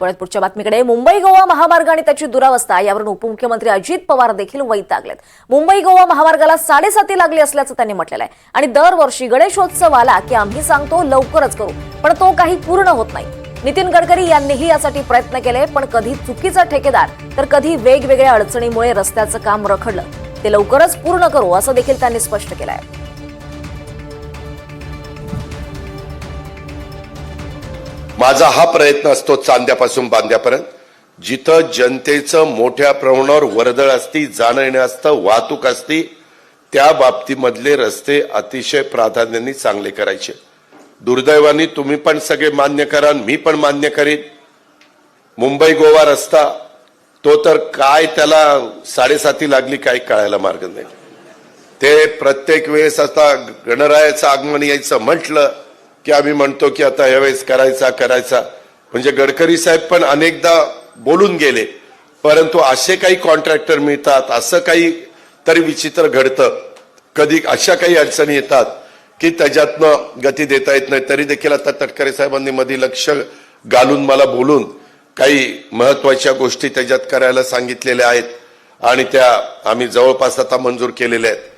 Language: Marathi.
परत पुढच्या बातमीकडे. मुंबई गोवा महामार्ग आणि त्याची दुरावस्था यावरून उपमुख्यमंत्री अजित पवार देखील वैतागलेत. मुंबई गोवा महामार्गाला साडेसाती लागली असल्याचं त्यांनी म्हटलेलं आहे. आणि दरवर्षी गणेशोत्सव आला की आम्ही सांगतो लवकरच करू. पण तो काही पूर्ण होत नाही. नितीन गडकरी यांनीही यासाठी प्रयत्न केले पण कधी चुकीचा ठेकेदार तर कधी वेगवेगळ्या अडचणीमुळे रस्त्याचं काम रखडलं. ते लवकरच पूर्ण करू असं देखील त्यांनी स्पष्ट केलं आहे. माझा हा प्रयत्न असतो चांद्यापासून बांद्यापर्यंत. जिथं जनतेचं मोठ्या प्रमाणावर वर्दळ असती जाणं येणं असतं वाहतूक असती त्या बाबतीमधले रस्ते अतिशय प्राधान्याने चांगले करायचे. दुर्दैवाने तुम्ही पण सगळे मान्य करा मी पण मान्य करीन. मुंबई गोवा रस्ता तो तर काय त्याला साडेसाती लागली काय कळायला मार्ग नाही. ते प्रत्येक वेळेस आता गणरायाचं आगमन यायचं म्हटलं की आम्ही म्हणतो की आता यावेळेस करायचा करायचा. म्हणजे गडकरी साहेब पण अनेकदा बोलून गेले. परंतु असे काही कॉन्ट्रॅक्टर मिळतात असं काही तरी विचित्र घडतं. कधी अशा काही अडचणी येतात की त्याच्यातनं गती देता येत नाही. तरी देखील आता तटकरे साहेबांनी मध्ये लक्ष घालून मला बोलून काही महत्त्वाच्या गोष्टी त्याच्यात करायला सांगितलेल्या आहेत. आणि त्या आम्ही जवळपास आता मंजूर केलेल्या आहेत.